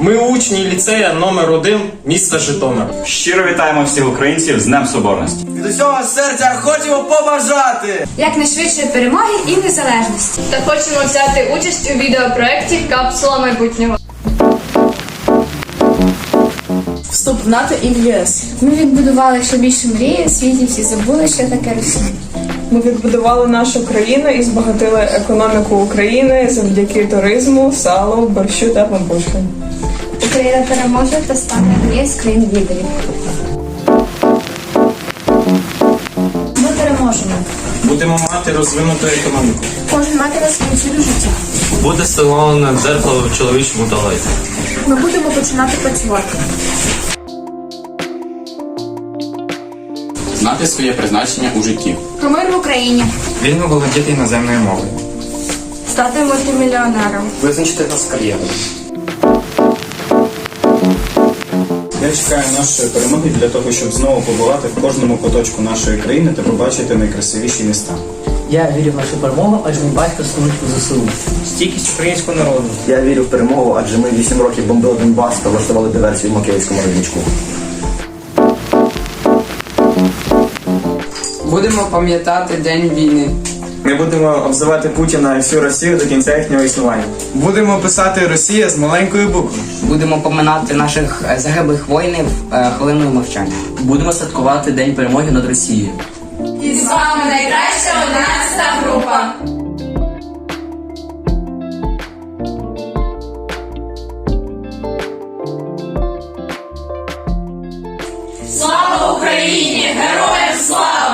Ми учні ліцея номер 1 міста Житомир. Щиро вітаємо всіх українців з Днем Соборності. Від усього серця хочемо побажати! якнайшвидшої перемоги і незалежності. та хочемо взяти участь у відеопроекті Капсула майбутнього. Вступ в НАТО і в ЄС. Ми відбудували ще більше мрії, в світі всі забули, що таке Росія. Ми відбудували нашу країну і збагатили економіку України завдяки туризму, салу, борщу та пампушкам. Україна переможе та стане однією з країн лідерів. Ми переможемо. Будемо мати розвинуту економіку. Кожен матиме свою цілю життя. Буде встановлене дзеркало в чоловічому туалеті. Ми будемо починати працювати. Знати своє призначення у житті. Про мир в Україні. Вільно володіти іноземною мовою. Стати мультимільйонером. Визначити нас кар'єру. Я чекаю нашої перемоги для того, щоб знову побувати в кожному куточку нашої країни та побачити найкрасивіші міста. Я вірю в нашу перемогу, адже мій батько служить у ЗСУ. Стійкість українського народу. Я вірю в перемогу, адже ми 8 років бомбили Донбас та влаштували диверсію в Макіївському родничку. Будемо пам'ятати день війни. Ми будемо обзивати Путіна і всю Росію до кінця їхнього існування. Будемо писати Росія з маленькою буквою. Будемо поминати наших е, загиблих воїнів е, хвилиною мовчання. Будемо святкувати День перемоги над Росією. І з вами найкраща 11 група. Слава Україні! Героям слава!